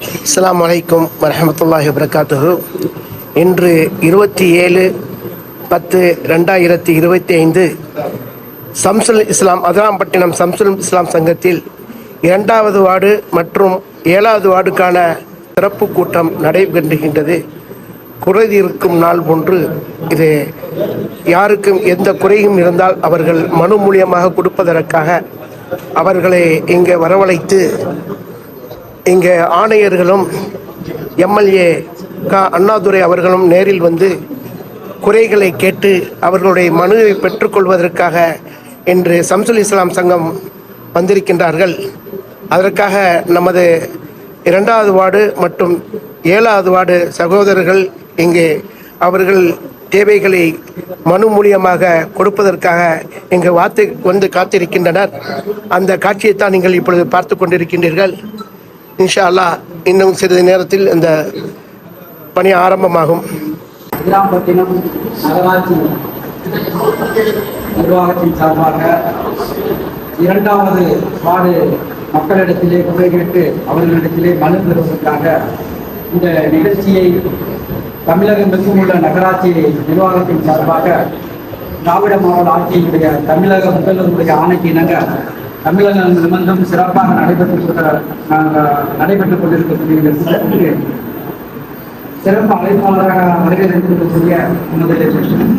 அஸ்லாம் அலைக்கும் வரமத்துல்லாஹி வபரகாத்துஹு. இன்று இருபத்தி ஏழு பத்து ரெண்டாயிரத்தி இருபத்தி ஐந்து சம்சுல் இஸ்லாம் அதராம்பட்டினம் சம்சுல் இஸ்லாம் சங்கத்தில் இரண்டாவது வார்டு மற்றும் ஏழாவது வார்டுக்கான சிறப்பு கூட்டம் நடைபெறுகின்றது. குறைதி இருக்கும் நாள் ஒன்று இது. யாருக்கும் எந்த குறையும் இருந்தால் அவர்கள் மனு மூலியமாக கொடுப்பதற்காக அவர்களை இங்கே வரவழைத்து இங்கே ஆணையர்களும் எம்எல்ஏ க அண்ணாதுரை அவர்களும் நேரில் வந்து குறைகளை கேட்டு அவர்களுடைய மனுவை பெற்றுக்கொள்வதற்காக இன்று சம்சுல் இஸ்லாம் சங்கம் வந்திருக்கின்றார்கள். அதற்காக நமது இரண்டாவது வார்டு மற்றும் ஏழாவது வார்டு சகோதரர்கள் இங்கே அவர்கள் தேவைகளை மனு மூலியமாக கொடுப்பதற்காக இங்கு வாத்து வந்து காத்திருக்கின்றனர். அந்த காட்சியைத்தான் நீங்கள் இப்பொழுது பார்த்து கொண்டிருக்கின்றீர்கள். இன்ஷா அல்லாஹ் இன்னும் சிறிது நேரத்தில் இந்த பணி ஆரம்பமாகும். அதிராம்பட்டினம் நகராட்சி நிர்வாகத்தின் சார்பாக இரண்டாவது வார்டு மக்களிடத்திலே குறை கேட்டு அவர்களிடத்திலே மனு பெறுவதற்காக இந்த நிகழ்ச்சியை தமிழகம் உள்ள நகராட்சி நிர்வாகத்தின் சார்பாக திராவிட மாவட்ட ஆட்சியினுடைய தமிழக முதல்வருடைய ஆணைக்கு இணங்க தமிழகம் நிமிர்ந்தும் சிறப்பாக நடைபெற்று நடைபெற்றுக் கொண்டிருக்கக்கூடிய சிறப்பு அழைப்பாளராக வருகை இருக்கக்கூடிய நமது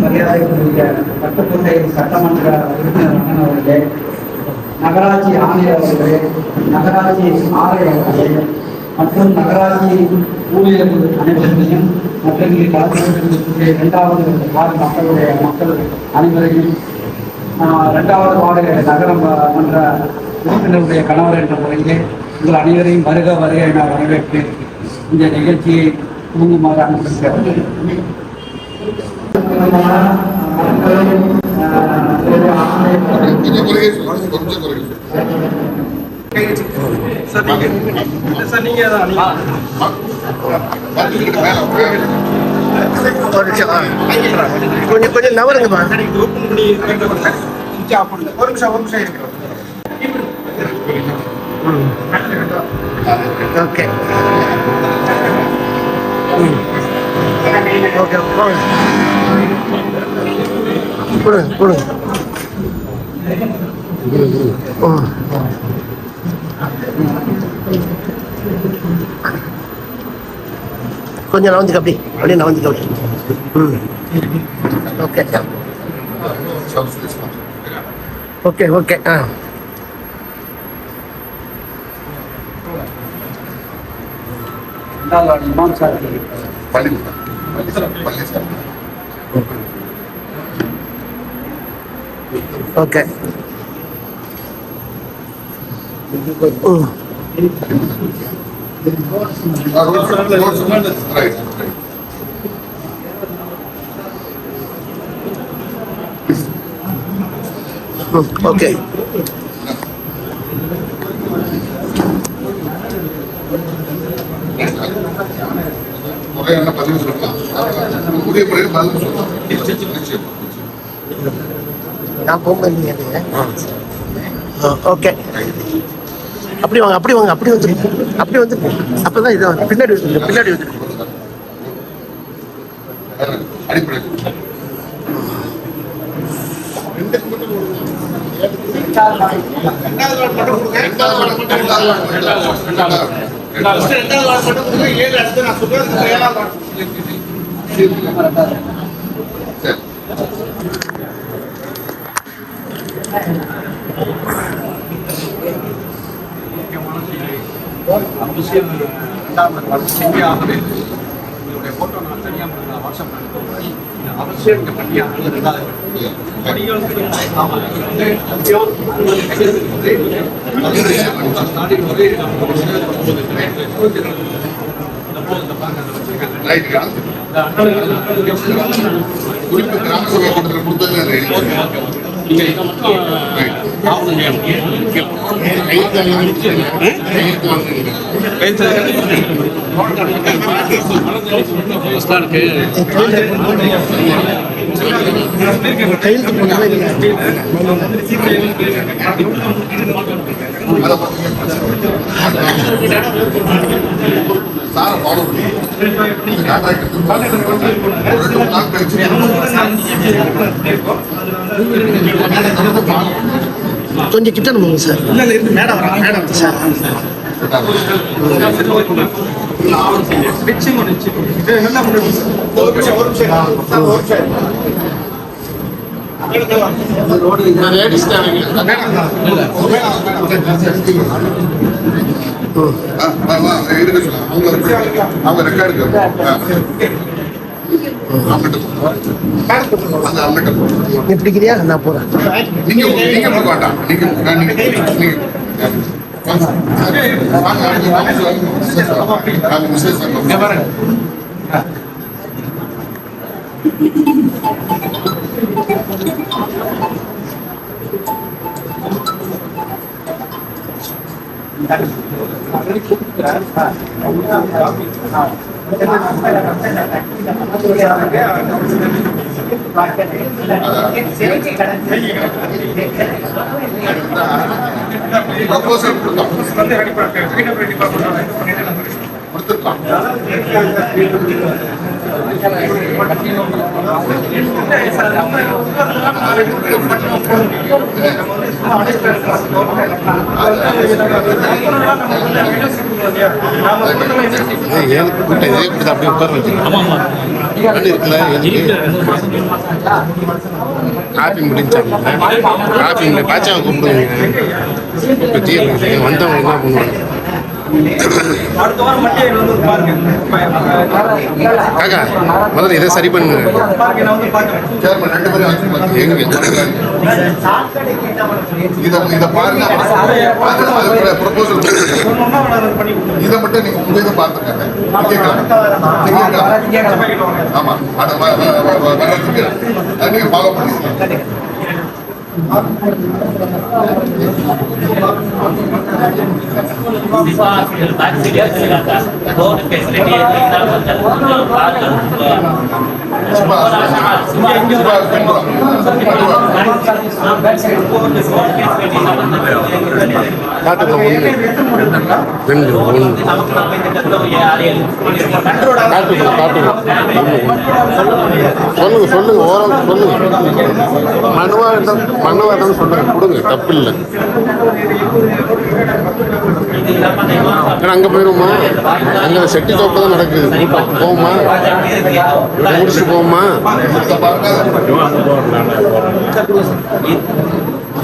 மரியாதைக்குரிய பட்டுக்கோட்டை சட்டமன்ற உறுப்பினர் அண்ணன் அவர்களே நகராட்சி ஆணையர் அவர்களே நகராட்சி ஆணையர் அவர்களே மற்றும் நகராட்சி ஊழியர் அனைவர்களையும் மற்றும் இங்கே கலந்து கொண்டிருக்கக்கூடிய இரண்டாவது மக்களுடைய மக்கள் அனைவரையும் ஆஹ், இரண்டாவது வார்டு நகர ம- மன்ற உறுப்பினருடைய கணவர் என்ற முறையிலே உங்கள் அனைவரையும் வருக வருக என வரவேற்று இந்த நிகழ்ச்சியை தூங்குமாறு அனுப்பியிருக்கிறார் குறைய சொல்லுங்க மேல ஒரு நிமிஷம், கொஞ்சம் கொஞ்சம் நவருங்கம்மா ஓகே ம். ஓகே போங்க. கொடுங்க கொடுங்க. கொஞ்சம் நவந்துக்க அப்படி அப்படியே நவந்துக்க அப்படி ம் ஓகே ஓகே ஓகே ஆ இரண்டாவது வார்டு ஓகே முறையான பதிவு சொல்லலாம் உரிய முறையில் பதில் சொல்லலாம் நிச்சயம் நான் போகும்போது ஓகே அப்படி வாங்க அப்படி வாங்க அப்படி வந்துருங்க அப்படி வந்து அப்பதான் இது பின்னாடி வந்துருங்க பின்னாடி வந்துருங்க சரி அவசியம் ரெண்டாவது வார்டு செஞ்சே ஆகவே இதனுடைய ஃபோட்டோ நான் தனியாக வாட்ஸ்அப் அனுப்புகிறேன் இது அவசியம் இங்கே பண்ணியாக ரெண்டாவது படிகள் ஆமாம் இது வந்து எப்படியோ அறுபது கைகள் இருக்குது அது நாடி வந்து ஒரு சிலர் ஒன்பது இருபத்தி ரெண்டு நம்ம இந்த பாருங்க அதை வச்சிருக்காங்க ரைட் இந்த அண்ணன் குறிப்பு கிராம சபை கூட்டத்தில் கொடுத்தது ரைட் கையெழுத்து போனதே இல்லை ஃபாலோ பண்ணி கான்ட்ராக்ட் ரெண்டு மூணு நாள் கழிச்சு கொஞ்சம் கிட்ட போங்க சார். Madam madam sir. அவங்க ரெக்கார்டு நீ பிடிக்கிறியா? நான் போறேன். நீங்க நீங்க போக வேண்டாம் நீங்க நான் நீங்க நீங்க வாங்க. வாங்க, அடுத்து கொடுத்துருக்கலாம் அப்படியே உட்கார வச்சுருக்கோம் இருக்குல்ல காப்பி முடிஞ்சாங்க. காப்பி பாச்சாவை கூப்பிடுவீங்க இப்போ டீ குடிப்பீங்க. வந்தவங்க என்ன பண்ணுவாங்க? காக்கா முதல்ல இதை சரி பண்ணுங்க பாருங்க நான் வந்து பாக்குறேன் சேர்மன் ரெண்டு பேரும் ஆட்சி மாத்தி. எங்க இதை இதை பாருங்க ப்ரொபோசல் பண்ணி இதை மட்டும் நீங்க உங்க இதை பார்த்துக்கங்க திங்கட்கிழமை ஆமா. அதை நீங்க ஃபாலோ பண்ணிக்கங்க ಫೆಸಿಲಿಟಿ ரெண்டு ஒன்று காட்டுக்குள்ள காட்டுக்குள்ள சொல்லுங்க சொல்லுங்க ஓரம் சொல்லுங்க. மனுவா இருந்தால் மனுவா இருந்தாலும் சொல்லுங்க. கொடுங்க தப்பு இல்லை. ஏன்னா அங்கே போயிருமா அங்கே செட்டி தோப்பு தான் நடக்குது. இதை முடிச்சுட்டு போகுமா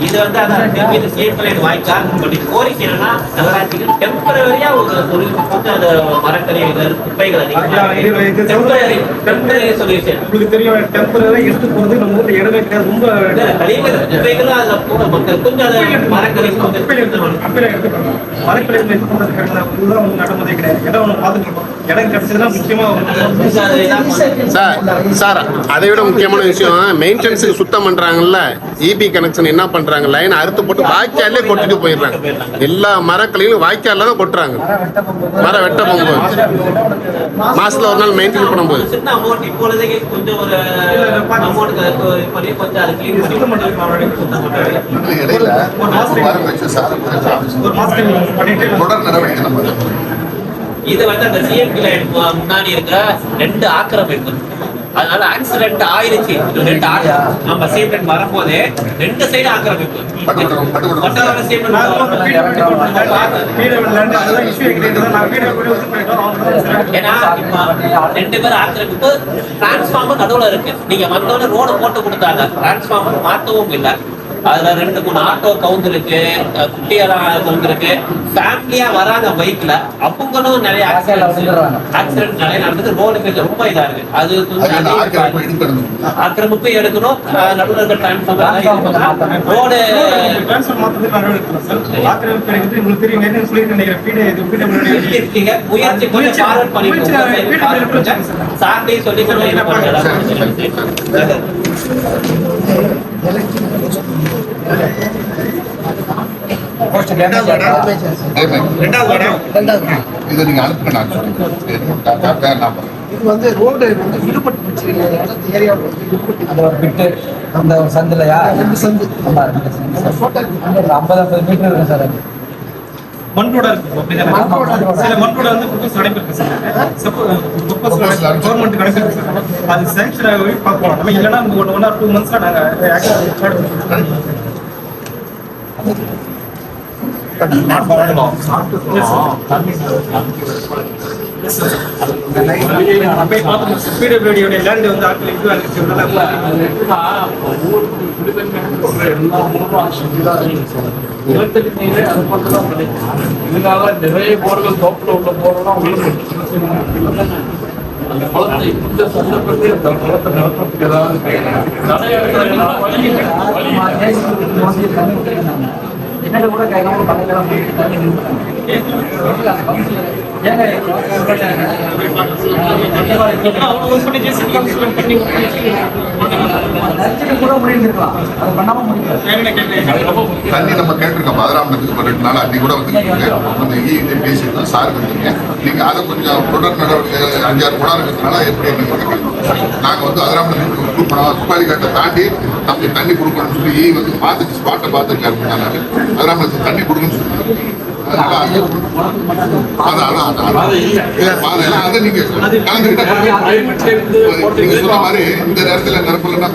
இதை வந்து அதான் திரும்பி இந்த சேஃப்லைன் வாய்க்கால் பட் கோரிக்கை என்னன்னா நகராட்சிக்கு டெம்பரரியா ஒரு ஒரு வந்து அந்த மரக்கறிகள் குப்பைகளை டெம்பரரி டெம்பரரி சொல்யூஷன் உங்களுக்கு தெரியும் டெம்பரரி எடுத்து போறது நம்ம ஊர்ல இடமே கிடையாது ரொம்ப கழிவுகள் குப்பைகளும் அதுல போன மக்கள் கொஞ்சம் அதை மரக்கறி குப்பையில எடுத்து குப்பையில எடுத்துக்கணும். மரப்பிள்ளை எடுத்து போறது கிடையாது அதுதான் வந்து நடைமுறை கிடையாது. இடம் ஒன்று பார்த்துட்டு இருக்கோம். இடம் கிடைச்சதுன்னா முக்கியமா வந்து சார் சார் அதை விட முக்கியமான விஷயம் மெயின்டெனன்ஸுக்கு சுத்தம் பண்றாங்கல்ல இபி கனெக்ஷன் என்ன பண்றாங்க? லைன் அறுத்து போட்டு வாய்க்காலே கொட்டிட்டு போயிடுறாங்க. எல்லா மரக்களையும் வாய்க்கால தான் கொட்டுறாங்க. மரம் வெட்ட போகும்போது. மாசத்துல ஒரு நாள் மெயின்டைன் பண்ணும்போது. தொடர் நடவடிக்கை நம்ம. இது வந்து அந்த சிஎம்பி லைன் முன்னாடி இருக்கிற ரெண்டு ஆக்கிரமிப்பு. அதனால ஆக்சிடென்ட் ஆயிருச்சு ரெண்டு நம்ம சீமெண்ட் வரும்போதே ரெண்டு சைடு ஆக்கிரமிப்பு. ஏன்னா இப்ப ரெண்டு பேரும் ஆக்கிரமிப்பு டிரான்ஸ்ஃபார்மர் நடுவுல இருக்கு. நீங்க வந்தோடனே ரோடு போட்டு கொடுத்தாங்க டிரான்ஸ்ஃபார்மர் மாத்தவும் இல்லை. அதுல ரெண்டு மூணு ஆட்டோ கவுந்து இருக்கு அஹ் குட்டியெல்லாம் கவுந்து இருக்கு. ஃபேமிலியா வராங்க பைக்ல அவங்களும் நிறைய ஆக்சிடென்ட் ஆக்சிடென்ட் நிறைய நடந்தது ரோடு கொஞ்சம் ரொம்ப இதா இருக்கு. அது ஆக்கிரமிப்பு எடுக்கணும். நடுவுல இருக்க. டிரான்ஸ்ஃபார்மர் ரோடு முயற்சி கொஞ்சம் ஃபார்வர்ட் பண்ணி முயற்சி நான் வீட்டுக்கு போய் கொடுத்தேன் சார். சார்ட்டே சொல்லி சொல்லி இது ரெண்டாவது இதை நீங்க அனுப்புங்க நான் இது வந்து ரோடு வந்து விடுபட்டு போச்சு ஏரியா விடுபட்டு அந்த ஒரு பிட்டு அந்த ஒரு சந்துலையா ரெண்டு சந்து ஆமா ஐம்பது ஐம்பது மீட்டர் இருக்கும் சார். அது மண் ரோடா இருக்கு சில மண் வந்து நடைபெற்று அனுப்பி- கவர்மெண்ட் அனுப்பியிருக்கு சார் அது சேங்ஷன் ஆகி பார்க்கலாம். நம்ம இல்லைன்னா ஒன் ஒன் ஆர் டூ பிடபிள்யூடியோட லேண்ட் வந்து ஆட்கள் இது அனுப்பிச்சதுனால நிலத்தடி நீரே அது மட்டும் தான் கிடைக்கும் இதனால நிறைய போர்கள் தோப்புல உள்ள போரெல்லாம் விழுந்து அந்த குளத்தை இந்த சந்தர்ப்பத்தில் அந்த குளத்தை நிலப்பறதுக்கு ஏதாவது நிறைய என்னோட கூட கேட்காம பக்கத்துல தண்ணி நம்ம கேட்டிருக்கோம். பதினாமத்துக்கு ரெண்டு நாள் அன்னைக்கு கூட வந்துருக்கீங்க. பேசிட்டு சார் வந்தீங்க. நீங்க அதை கொஞ்சம் தொடர் நடவடிக்கை அஞ்சாறு குடம் இருக்கிறதுனால எப்படி நாங்க வந்து அதிராமத்துக்கு கொடுக்கணும் துப்பாளி காட்டை தாண்டி நமக்கு தண்ணி கொடுக்கணும்னு சொல்லி ஈ வந்து பார்த்துட்டு ஸ்பாட்டை பார்த்துருக்காரு. அதிராமத்துக்கு தண்ணி கொடுக்கணும்னு சொல்லி. அது- நீங்க சொன்ன மாதிரி இந்த நேரத்துல நிரப்பலன்னா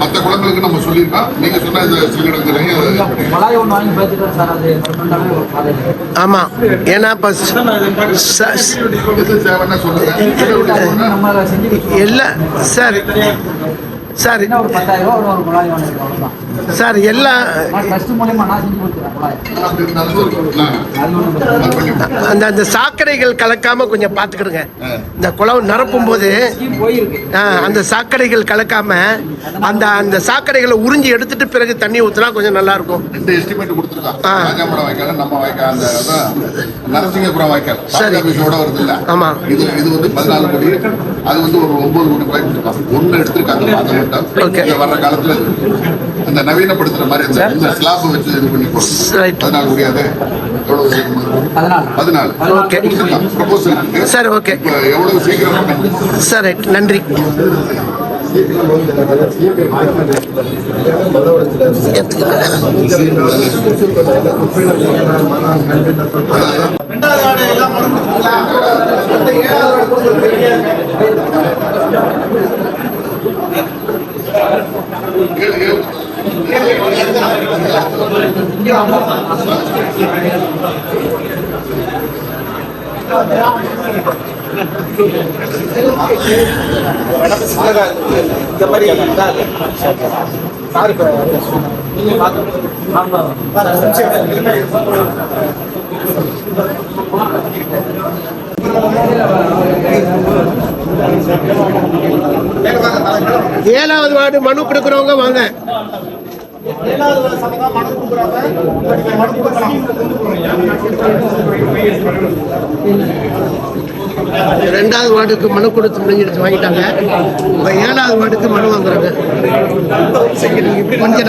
மற்ற குளங்களுக்கு நம்ம சொல்லியிருக்கோம் நீங்க சொன்ன ஆமா ஏன்னா இப்போ ச- ச- எது தேவைன்னா சொல்லுங்க. நம்ம செஞ்சு எல்லா சார். சார் சார் எல்லா நான் ட்ரஸ்ட் மூலியமா நான் செஞ்சு கொடுத்துறேன் குழாய். அப்படி இருந்தாலும் சொல்லுங்க. அது ஒன்று அது பண்ணி அந்த அந்த சாக்கடைகள் கலக்காம கொஞ்சம் பார்த்துக்கிடுங்க. இந்த குளம் நிரப்பும் போது அந்த சாக்கடைகள் கலக்காம அந்த அந்த சாக்கடைகளை உறிஞ்சி எடுத்துட்டு பிறகு தண்ணி ஊத்துனா கொஞ்சம் நல்லா இருக்கும் சரி. ஆபீஸோட அது வந்து ஒரு ஒன்பது கோடி ரூபாய் கொடுத்துருக்கான் ஒண்ணு எடுத்திருக்காங்க. அதை மட்டும் வர்ற காலத்துல அந்த நவீனப்படுத்துற மாதிரி இந்த இந்த ஸ்லாப் வச்சு இது பண்ணி. போடுறது பதினாலு அதனால பதினாலு. Okay. ப்ரொபோசல் சரி ஓகே எவ்வளவு சீக்கிரம் சார் ரைட் நன்றி. நீங்க ஏழு ஏழாவது வார்டு மனு கொடுக்குறவங்க வாங்க. ரெண்டாவது வார்டுக்கு மனு கொடுத்து முடிஞ்சிடுச்சு வாங்கிட்டாங்க. இப்போ ஏழாவது வார்டுக்கு மனு வாங்குறாங்க. கொஞ்சம்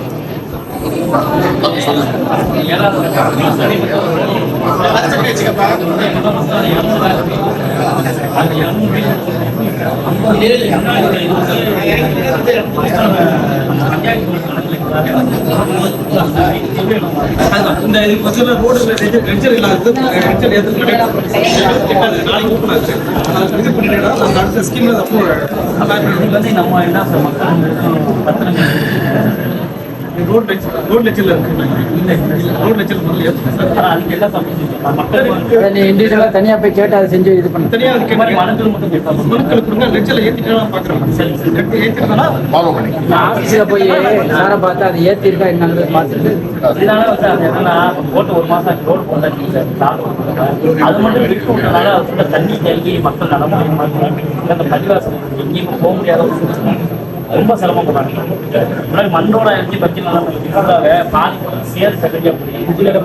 இந்த இதுக்கு ரோடு ரெஞ்சர் இல்லாதது ரெஞ்சர் ஏற்று நாளைக்கு ஓப்பன் ஆச்சு இது பண்ணிட்டேன்னா அந்த அடுத்த ஸ்கீம்ல அப்ரூவ் ஆகிடும் வந்து நம்ம என்ன சார் மக்கள் பத்திரம் ரோட் லெச்சர் ரோட் லெச்சர்ல இருக்கு. தனியா போய் கேட்டு அதை செஞ்சு இது பண்ணு. தனியாக அதுக்கு மாதிரி மனதில் மட்டும் கேட்பாங்க மனுக்கள் கொடுங்க ஏற்றிருந்தா ஃபாலோ பண்ணி ஆஃபீஸில் போய் சாரை பார்த்து அதை ஏற்றிருக்கா என்னங்கிறத பார்த்துட்டு இதனால வந்து அது என்னன்னா போட்டு ஒரு மாசம் ரோடு கொடுத்தாங்க. அது மட்டும் தண்ணி தேங்கி மக்கள் நடமாடி மாதிரி அந்த பள்ளிவாசல் எங்கேயும் போக முடியாத ஒரு சூழ்நிலை. ரொம்ப சிரமப்படுறாங்க முன்னாடி மண்ணோட இறங்கி பற்றி நல்லா ஃபுல்லாகவே பாதி சேர் போய் இதில்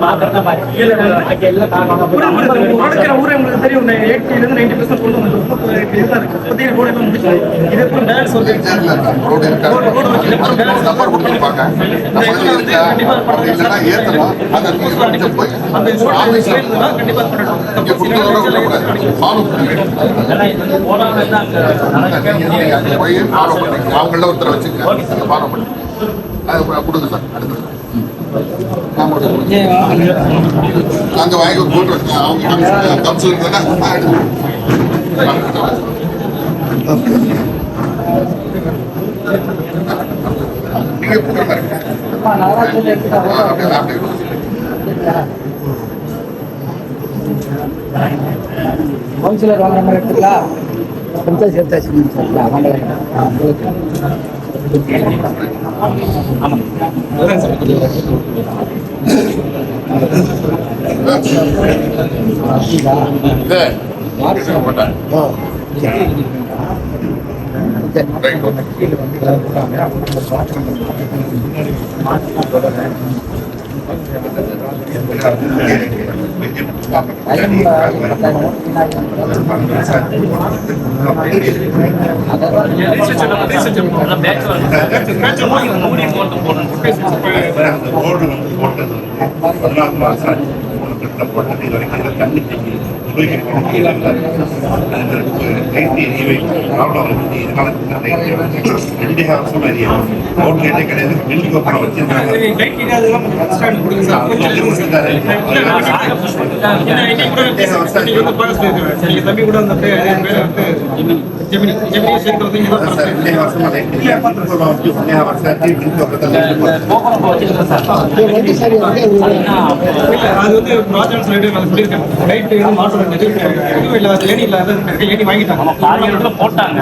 உடக்கிற ஊரே உங்களுக்கு தெரியும் எயிட்டிலேருந்து நைன்டி பர்சன்ட் கொண்டு வந்து இப்போதைக்கு ரோடு எல்லாம் முடிச்சு இது பேலன்ஸ் வந்து? ரோடு? நம்பர் கொடுத்துருப்பாங்க. அவங்கள ஒருத்தரை வச்சுங்க. ஃபாலோ பண்ணுங்க. அது கொடுங்க சார். அடுத்தது. அங்க வாங்கி ஒரு போட்டு. அவங்க கவுன்சிலர் தானே? நீங்க. கவுன்சிலர் வாங்குற மாதிரி எடுத்துக்கலாம் கொடுத்தா சேர்த்தாச்சு போட்டது வந்து போட்டது பதினாறு இது வரைக்கும் தண்ணி தேங்கி கிடையாது. வச்சிருக்காங்க. வண்டி சாரி வந்து அது வந்து சொல்லிட்டு நான் சொல்லியிருக்கேன் லைட் எதுவும் மாற்றம் இருந்தது எதுவும் இல்லாத ஏணி இல்லாத ஏணி வாங்கிட்டாங்க. போட்டாங்க.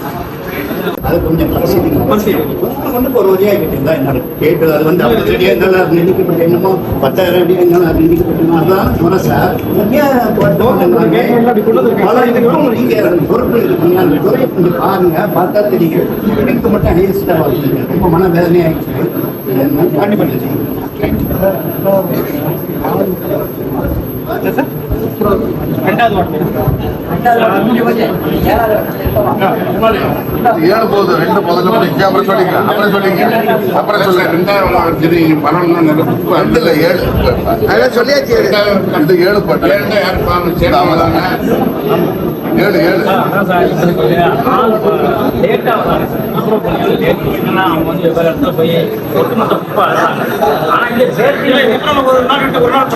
அது கொஞ்சம் பரிசீலிக்கணும். வந்து ஒரு வழியாக கேட்டிருந்தா என்ன கேட்டு அது வந்து ஐம்பது இருந்தாலும் அது நிர்ணயிக்கப்பட்ட என்னமோ? பத்தாயிரம் அடியாக இருந்தாலும் அது சார் ஏன் நீங்க பொறுப்பு இருக்குங்க பாருங்க. பார்த்தா தெரியும். எனக்கு மட்டும் ஹையஸ்டாக வாழ்க்கை ரொம்ப மன வேதனையாகிடுச்சு கண்டிப்பாக ரெண்டாவது வார்த்தை ஏழு போகுது ரெண்டு முதல்ல அப்புறம் சொல்லிங்க அப்புறம் சொல்லிங்க அப்புறம் சொல்லுங்க ரெண்டாயிரம் சரி பணம்னா நல்ல புக்கு ரெண்டு இல்லை ஏழு. அதெல்லாம் சொல்லியாச்சு இது ஏழு போட்டேன் ஏழு யார் பாருங்க சரி அவங்க ஏழு ஏழு என்னன்னா அவங்க வந்து போய் ஆனால் ஒரு நாள்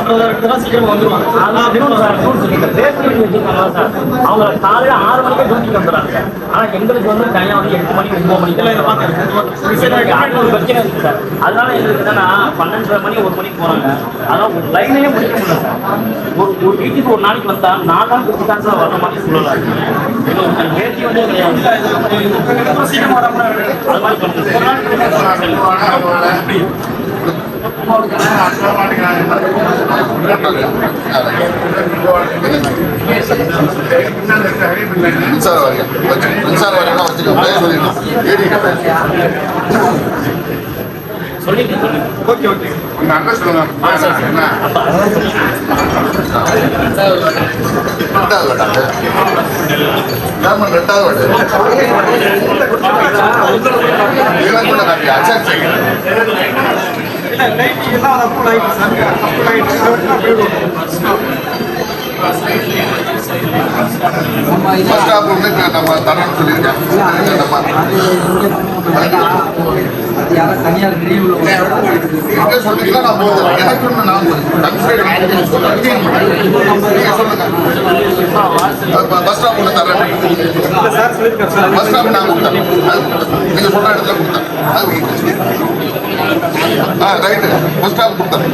சார் காலையில் ஆறு மணிக்கு டியூட்டிக்கு வந்துடுறாங்க ஆனால் எங்களுக்கு வந்து தனியாக வந்து எட்டு ஒன்பது மணிக்கு இல்ல, பிரச்சனை இருக்கு சார். அதனால எங்களுக்கு என்னன்னா பன்னெண்டரை மணி ஒரு மணிக்கு போறாங்க. அதான் ஒரு முடிக்க முடியல சார். ஒரு ஒரு வீட்டுக்கு ஒரு நாளைக்கு வந்தா நான் நாள் கொடுத்து தான் சார் வர மாதிரி சொல்லலாம் மின்சார வாரியம் மின்சார வாரியம்னா வச்சுக்கோங்க சொல்லிடணும் ஏடி ஓகே ஓகே உங்க அட்ரஸ் சொல்லுங்க என்ன ரெண்டாவது வார்டு கவர்மெண்ட் ரெண்டாவது வார்டு இதெல்லாம் கூட காப்பி அச்சாக் செய்யுங்க இல்ல லைட் எல்லாம் அப்ரூவல் ஆயிடுச்சு சார் அப்ரூவல் ஆயிடுச்சு பஸ் ஸ்டாப் வந்து நம்ம தரணும்னு சொல்லியிருக்கேன். நம்ம சொல்றீங்களோ நான் போதும் எனக்கு ஒண்ணு நான் சொல்லுங்க. பஸ் ஸ்டாப் ஒன்று தரேன். பஸ் ஸ்டாப் நான் கொடுத்தேன். இடத்துல. ஆ ரைட்டு பஸ் ஸ்டாப் கொடுத்தேன்.